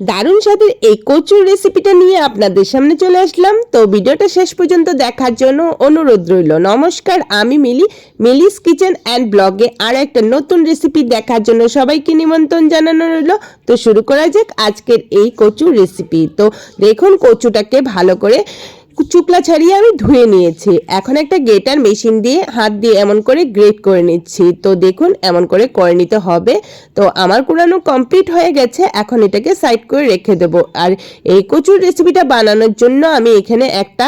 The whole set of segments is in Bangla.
দারুণ স্বাদের এই কচুর রেসিপিটা নিয়ে আপনাদের সামনে চলে আসলাম। তো ভিডিওটা শেষ পর্যন্ত দেখার জন্য অনুরোধ রইল। নমস্কার, আমি মিলি। মিলিস কিচেন অ্যান্ড ব্লগে আর একটা নতুন রেসিপি দেখার জন্য সবাইকে নিমন্ত্রণ জানানো রইল। তো শুরু করা যাক আজকের এই কচুর রেসিপি তো দেখুন কচুটাকে ভালো করে চুকলা ছাড়িয়ে আমি ধুয়ে নিয়েছি। এখন একটা গ্রেটার মেশিন দিয়ে হাত দিয়ে এমন করে গ্রেট করে নিচ্ছি। তো দেখুন, এমন করে করে নিতে হবে। তো আমার কুড়ানো কমপ্লিট হয়ে গেছে। এখন এটাকে সাইড করে রেখে দেবো। আর এই কচুর রেসিপিটা বানানোর জন্য আমি এখানে একটা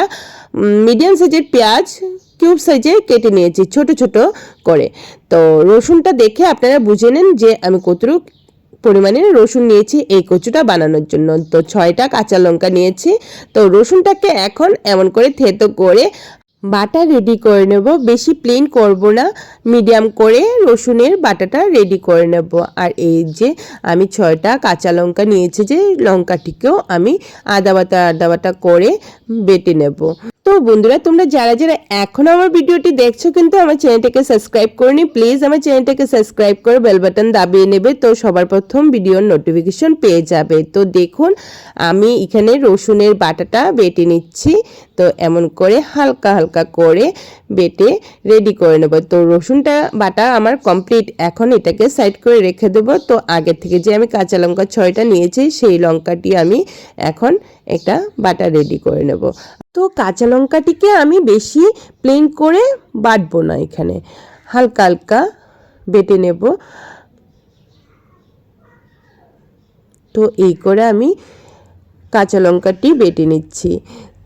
মিডিয়াম সাইজের পেঁয়াজ কিউব সাইজে কেটে নিয়েছি, ছোট ছোট করে। তো রসুনটা দেখে আপনারা বুঝে নেন যে আমি কতটুকু পরিমাণে রসুন নিয়েছি, এই কচুটা বানানোর জন্য। তো ছয়টা কাঁচা লঙ্কা নিয়েছি। তো রসুনটাকে এখন এমন করে থেতো করে বাটা রেডি করে নেব। বেশি প্লেন করব না মিডিয়াম করে রসুনের বাটাটা রেডি করে নেব। আর এই যে আমি ছয়টা কাঁচা লঙ্কা নিয়েছি যে লঙ্কাটিকেও আমি আদা বাটা আদা বাটা করে বেটে নেব। তো বন্ধুরা, তোমরা যারা যারা এখনও আমার ভিডিওটি দেখছ কিন্তু আমার চ্যানেলটাকে সাবস্ক্রাইব করে নি প্লিজ আমার চ্যানেলটাকে সাবস্ক্রাইব করে বেল বাটন দাবিয়ে নেবে তো সবার প্রথম ভিডিওর নোটিফিকেশন পেয়ে যাবে। তো দেখুন, আমি এখানে রসুনের বাটাটা বেটে নিচ্ছি। তো এমন করে হালকা হালকা করে বেটে রেডি করে নেব। তো রসুনটা, বাটা আমার কমপ্লিট এখন এটাকে সাইড করে রেখে দেবো। তো আগে থেকে যে আমি কাঁচা লঙ্কা ছয়টা নিয়েছি, সেই লঙ্কাটি আমি এখন একটা বাটা রেডি করে নেব। তো কাঁচা লঙ্কাটিকে আমি বেশি প্লেন করে বাটবো না এখানে। হালকা হালকা বেটে নেব। তো এই করে আমি কাঁচা লঙ্কাটি বেটে নিচ্ছি।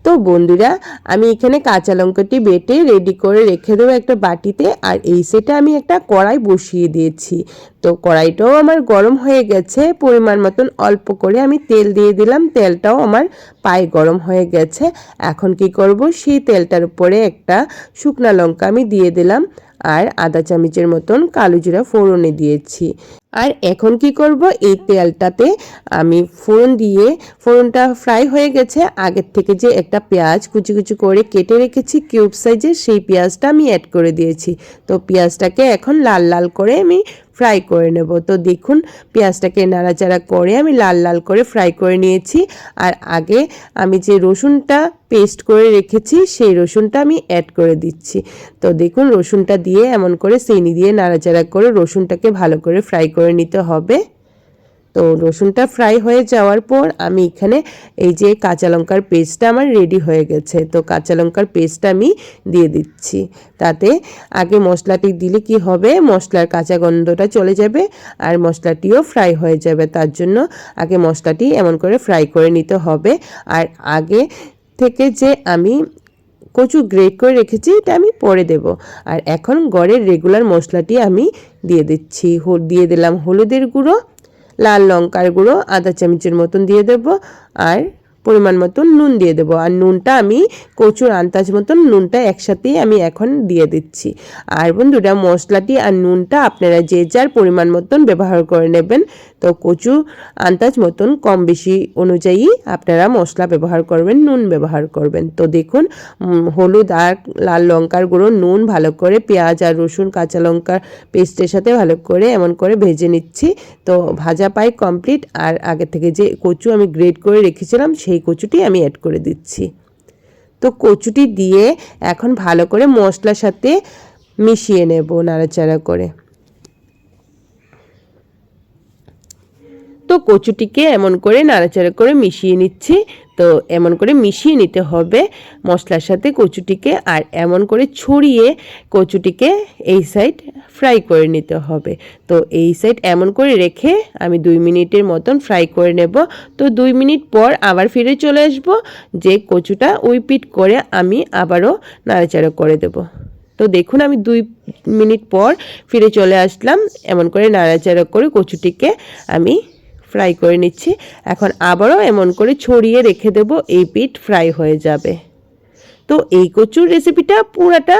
তো বন্ধুরা, আমি এখানে কাঁচা লঙ্কাটি বেটে রেডি করে রেখে দেবো একটা বাটিতে। আর এই সেটা আমি একটা কড়াই বসিয়ে দিয়েছি। তো কড়াইটাও আমার গরম হয়ে গেছে, পরিমাণ মতন অল্প করে আমি তেল দিয়ে দিলাম। তেলটাও আমার পায়ে গরম হয়ে গেছে। এখন কি করব? সেই তেলটার উপরে একটা শুকনা লঙ্কা আমি দিয়ে দিলাম। আর আদা চামচের মতন কালো জিরা ফোড়নে দিয়েছি। আর এখন কি করব? এই তেলটাতে আমি ফোড়ন দিয়ে, ফোড়নটা ফ্রাই হয়ে গেছে। আগের থেকে যে একটা পেঁয়াজ কুচি কুচি করে কেটে রেখেছি কিউব সাইজে সেই পেঁয়াজটা আমি অ্যাড করে দিয়েছি। তো পেঁয়াজটাকে এখন লাল লাল করে আমি ফ্রাই করে নেব। তো দেখুন, পেঁয়াজটাকে নাড়াচাড়া করে আমি লাল লাল করে ফ্রাই করে নিয়েছি। আর আগে আমি যে রসুনটা পেস্ট করে রেখেছি, সেই রসুনটা আমি অ্যাড করে দিচ্ছি। তো দেখুন, রসুনটা দিয়ে এমন করে চিনি দিয়ে নাড়াচাড়া করে রসুনটাকে ভালো করে ফ্রাই করে নিতে হবে। তো রসুনটা ফ্রাই হয়ে যাওয়ার পর আমি এখানে এই যে কাঁচা লঙ্কার পেস্টটা আমার রেডি হয়ে গেছে। তো কাঁচা লঙ্কার পেস্টটা আমি দিয়ে দিচ্ছি। তাতে আগে মশলাটি দিলে কি হবে? মশলার কাঁচা গন্ধটা চলে যাবে আর মশলাটিও ফ্রাই হয়ে যাবে। তার জন্য আগে মশলাটি এমন করে ফ্রাই করে নিতে হবে। আর আগে থেকে যে আমি কচু গ্রেট করে রেখেছি, এটা আমি পরে দেব। আর এখন গড়ের রেগুলার মশলাটি আমি দিয়ে দিচ্ছি। দিয়ে দিলাম হলুদের গুঁড়ো। লাল লঙ্কার গুঁড়ো আধা চামচের মতন দিয়ে দেব। আর পরিমাণ মতন নুন দিয়ে দেবো। আর নুনটা আমি কচুর আন্দাজ মতন নুনটা একসাথেই আমি এখন দিয়ে দিচ্ছি। আর বন্ধুরা, মশলাটি আর নুনটা আপনারা যে যার পরিমাণ মতন ব্যবহার করে নেবেন, তো কচু আন্দাজ মতন কম বেশি অনুযায়ী আপনারা মশলা ব্যবহার করবেন, নুন ব্যবহার করবেন। তো দেখুন হলুদ আর লাল লঙ্কার গুঁড়ো, নুন ভালো করে পেঁয়াজ আর রসুন, কাঁচা লঙ্কার পেস্টের সাথে ভালো করে এমন করে ভেজে নিচ্ছি। তো ভাজা পাই কমপ্লিট। আর আগে থেকে যে কচু আমি গ্রেড করে রেখেছিলাম সেই কচুটি আমি অ্যাড করে দিচ্ছি। তো কচুটি দিয়ে এখন ভালো করে মশলার সাথে মিশিয়ে নেব নাড়াচাড়া করে। তো কচুটিকে এমন করে নাড়াচাড়া করে মিশিয়ে নিচ্ছি। তো এমন করে মিশিয়ে নিতে হবে মশলার সাথে কচুটিকে আর এমন করে ছড়িয়ে কচুটিকে এই সাইড ফ্রাই করে নিতে হবে। তো এই সাইড এমন করে রেখে আমি দুই মিনিটের মতন ফ্রাই করে নেব। তো দুই মিনিট পর আবার ফিরে চলে আসব, যে কচুটা ওই পিট করে আমি আবারও নাড়াচাড়া করে দেব। তো দেখুন আমি দুই মিনিট পর ফিরে চলে আসলাম, এমন করে নাড়াচাড়া করে কচুটিকে আমি ফ্রাই করে নিচ্ছি। এখন আবারও এমন করে ছড়িয়ে রেখে দেব, এই পিঠ ফ্রাই হয়ে যাবে। তো এই কচুর রেসিপিটা পুরাটা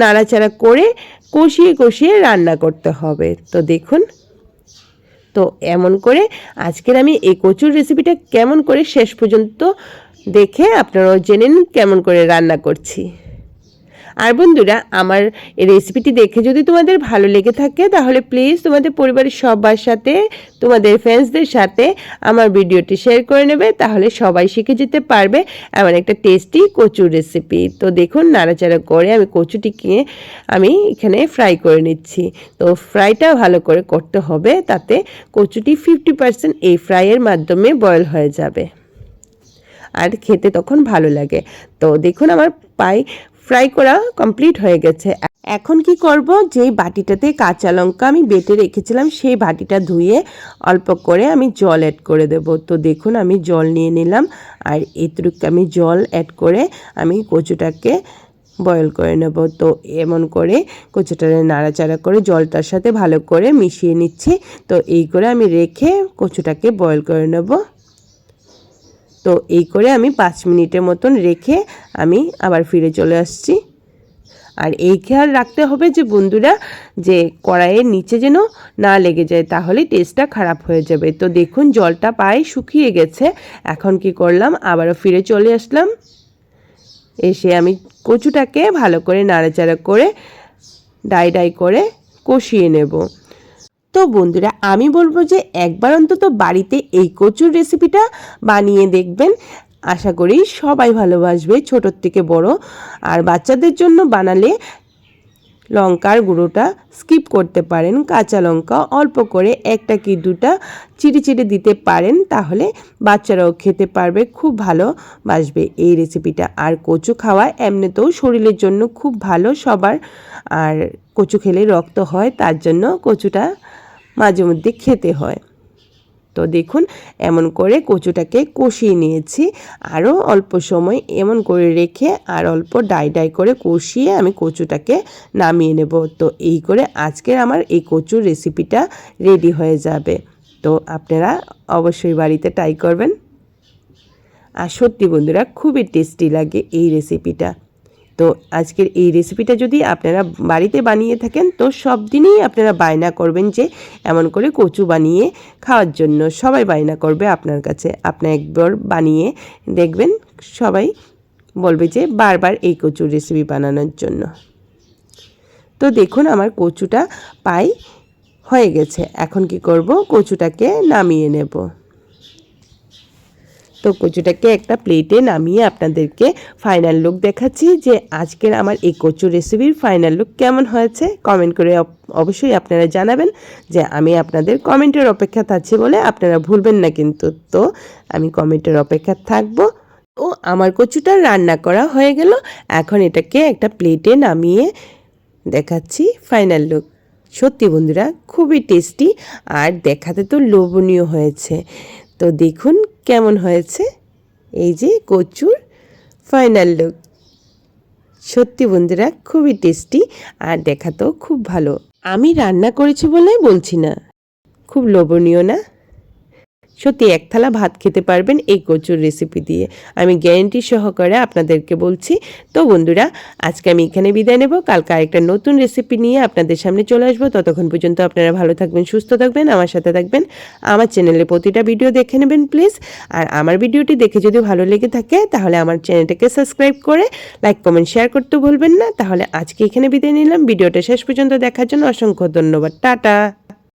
নাড়াচাড়া করে কষিয়ে কষিয়ে রান্না করতে হবে। তো দেখুন। তো এমন করে আজকের আমি এই কচুর রেসিপিটা কেমন করে শেষ পর্যন্ত দেখে আপনারাও জেনে নিন কেমন করে রান্না করছি। আর বন্ধুরা, আমার রেসিপিটি দেখে যদি তোমাদের ভালো লেগে থাকে, তাহলে প্লিজ তোমাদের পরিবারের সবার সাথে, তোমাদের ফ্রেন্ডসদের সাথে আমার ভিডিওটি শেয়ার করে নেবে। তাহলে সবাই শিখে যেতে পারবে এমন একটা টেস্টি কচুর রেসিপি তো দেখুন, নাড়াচাড়া করে আমি কচুটিকে আমি এখানে ফ্রাই করে নিচ্ছি। তো ফ্রাইটা ভালো করে করতে হবে, তাতে কচুটি ফিফটি পার্সেন্ট এই ফ্রাইয়ের মাধ্যমে বয়েল হয়ে যাবে। আর খেতে তখন ভালো লাগে। তো দেখুন, আমার পাই ফ্রাই করা কমপ্লিট হয়ে গেছে। এখন কি করব? যেই বাটিটাতে কাঁচা লঙ্কা আমি বেটে রেখেছিলাম, সেই বাটিটা ধুয়ে অল্প করে আমি জল অ্যাড করে দেব। তো দেখুন, আমি জল নিয়ে নিলাম, আর এতটুকু আমি জল অ্যাড করে আমি কচুটাকে বয়েল করে নেব। তো এমন করে কচুটারে নাড়াচাড়া করে জলটার সাথে ভালো করে মিশিয়ে নিচ্ছি। তো এই করে আমি রেখে কচুটাকে বয়েল করে নেব। তো এই করে আমি পাঁচ মিনিটের মতন রেখে আমি আবার ফিরে চলে আসছি। আর এই খেয়াল রাখতে হবে যে বন্ধুরা, যে কড়াইয়ের নিচে যেন না লেগে যায় তাহলে টেস্টটা খারাপ হয়ে যাবে। তো দেখুন, জলটা পায়ে শুকিয়ে গেছে। এখন কি করলাম? আবারও ফিরে চলে আসলাম। এসে আমি কচুটাকে ভালো করে নাড়াচাড়া করে ডাই ডাই করে কষিয়ে নেব। তো বন্ধুরা, আমি বলব যে একবার অন্তত বাড়িতে এই কচুর রেসিপিটা বানিয়ে দেখবেন। আশা করি সবাই ভালোবাসবে, ছোটোর থেকে বড়। আর বাচ্চাদের জন্য বানালে লঙ্কার গুঁড়োটা স্কিপ করতে পারেন, কাঁচা লঙ্কা অল্প করে একটা কি দুটা চিড়ে চিড়ে দিতে পারেন, তাহলে বাচ্চারাও খেতে পারবে, খুব ভালো বাসবে এই রেসিপিটা আর কচু খাওয়া এমনিতেও শরীরের জন্য খুব ভালো সবার। আর কচু খেলে রক্ত হয়, তার জন্য কচুটা মাঝে মধ্যে খেতে হয়। তো দেখুন, এমন করে কচুটাকে কষিয়ে নিয়েছি। আরও অল্প সময় এমন করে রেখে আর অল্প ডাই ডাই করে কষিয়ে আমি কচুটাকে নামিয়ে নেব। তো এই করে আজকের আমার এই কচুর রেসিপিটা রেডি হয়ে যাবে। তো আপনারা অবশ্যই বাড়িতে ট্রাই করবেন। আর সত্যি বন্ধুরা, খুবই টেস্টি লাগে এই রেসিপিটা। তো আজকের এই রেসিপিটা যদি আপনারা বাড়িতে বানিয়ে থাকেন, তো সব দিনই আপনারা বায়না করবেন যে, এমন করে কচু বানিয়ে খাওয়ার জন্য। সবাই বায়না করবে আপনার কাছে। আপনি একবার বানিয়ে দেখবেন, সবাই বলবে যে, বারবার এই কচুর রেসিপি বানানোর জন্য। তো দেখুন, আমার কচুটা পাই হয়ে গেছে। এখন কি করব? কচুটাকে নামিয়ে নেব। তো কচুটাকে একটা প্লেটে নামিয়ে আপনাদেরকে ফাইনাল লুক দেখাচ্ছি যে আজকের আমার এই কচু রেসিপির ফাইনাল লুক কেমন হয়েছে। কমেন্ট করে অবশ্যই আপনারা জানাবেন যে আমি আপনাদের কমেন্টের অপেক্ষা থাকছি বলে আপনারা ভুলবেন না কিন্তু। তো আমি কমেন্টের অপেক্ষা থাকব। ও, আমার কচুটা রান্না করা হয়ে গেল। এখন এটাকে একটা প্লেটে নামিয়ে দেখাচ্ছি ফাইনাল লুক সত্যি বন্ধুরা, খুবই টেস্টি আর দেখাতে তো লোভনীয় হয়েছে। তো দেখুন কেমন হয়েছে? এই যে কচুর ফাইনাল লুক সত্যি বন্ধুরা, খুবই টেস্টি আর দেখাতেও খুব ভালো। আমি রান্না করেছি বলে বলছি না। খুব লোভনীয় না? সত্যি এক থালা ভাত খেতে পারবেন এই কচুর রেসিপি দিয়ে। আমি গ্যারেন্টি সহকারে আপনাদেরকে বলছি, তো বন্ধুরা, আজকে আমি এখানে বিদায় নেব। কালকে আরেকটা নতুন রেসিপি নিয়ে আপনাদের সামনে চলে আসব। ততক্ষণ পর্যন্ত আপনারা ভালো থাকবেন, সুস্থ থাকবেন, আমার সাথে থাকবেন। আমার চ্যানেলে প্রতিটা ভিডিও দেখে নেবেন প্লিজ আর আমার ভিডিওটি দেখে যদি ভালো লেগে থাকে, তাহলে আমার চ্যানেলটাকে সাবস্ক্রাইব করে লাইক কমেন্ট শেয়ার করতে ভুলবেন না। তাহলে আজকে এখানে বিদায় নিলাম। ভিডিওটা শেষ পর্যন্ত দেখার জন্য অসংখ্য ধন্যবাদ। টাটা!